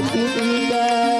આજી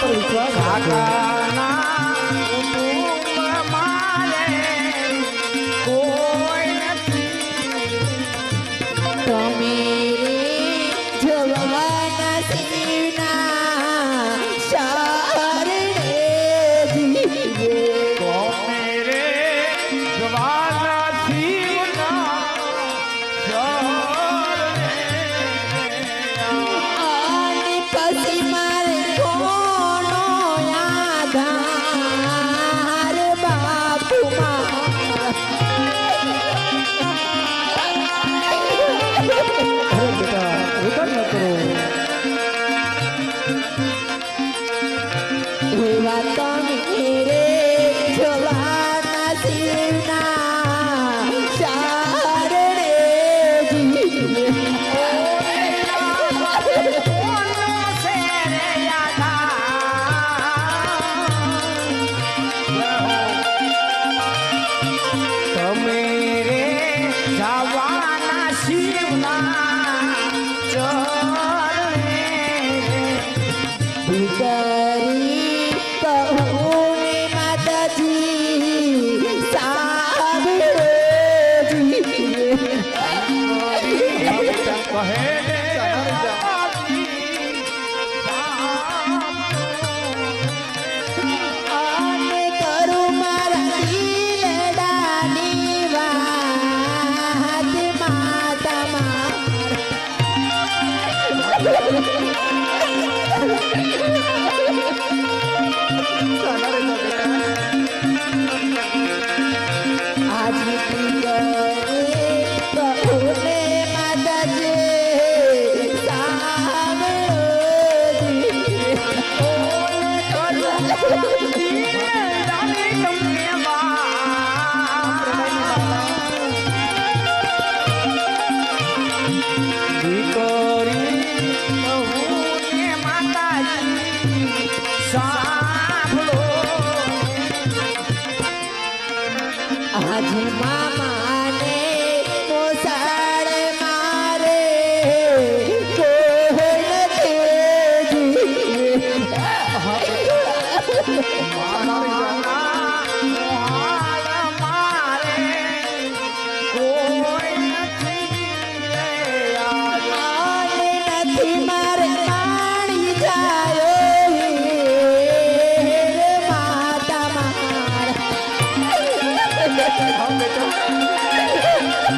ઉપર વિશ્વાસ અને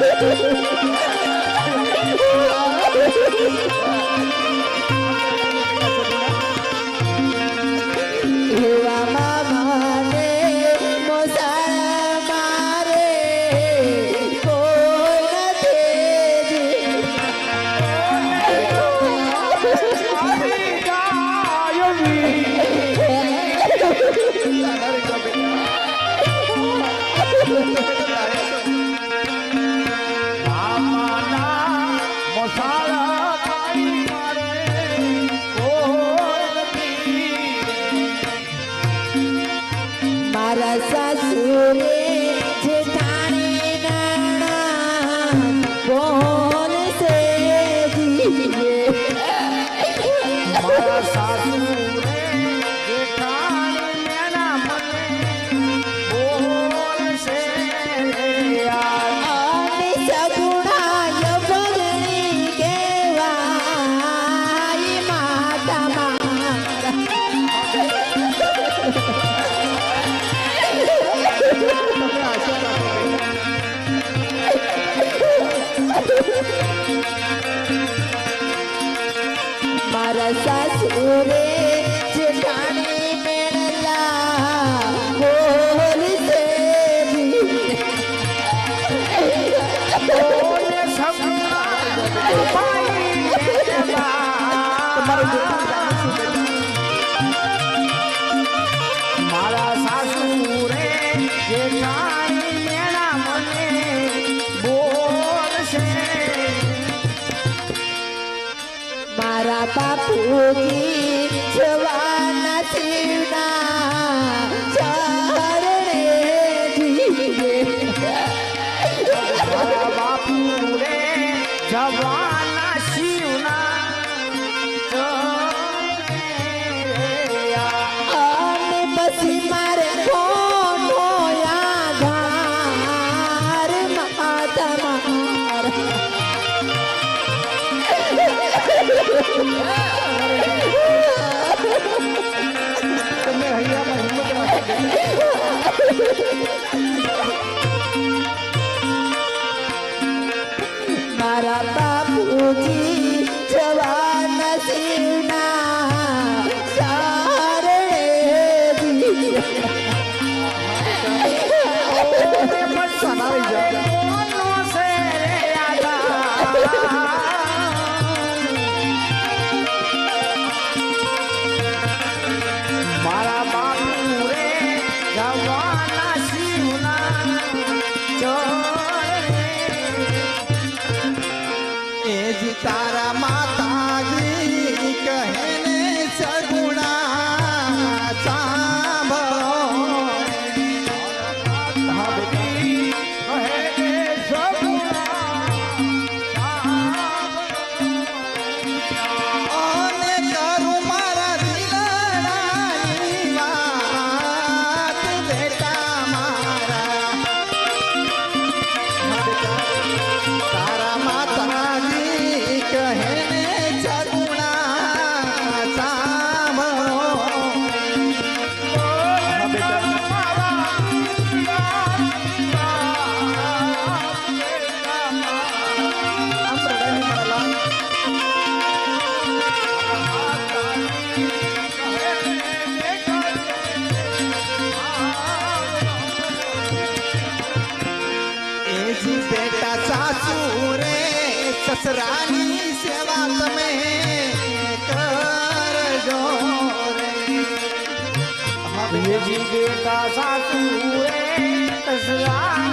Thank you. સસરાની સેવા તમે કરજો રે હવે જીવે કા સાસુ રે સસરા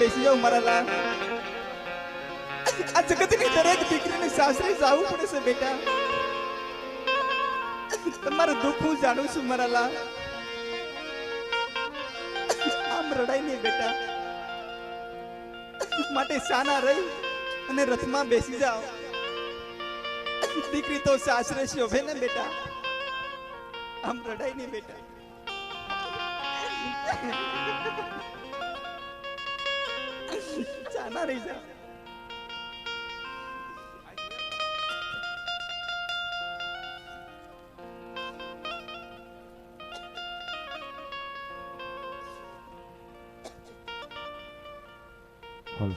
બેસી જાઓ મારા લા આ જગતની દરેક દીકરીને સાસરે જવું પડે છે બેટા. તમારું દુઃખ હું જાણું છું મારા લા આમ રડાય નહીં બેટા. માટે સાના રહી અને રથમાં બેસી જાઓ. દીકરી તો સાસરે શોભે ને બેટા. આમ રડાય નહીં બેટા. 啥里？你这。好了。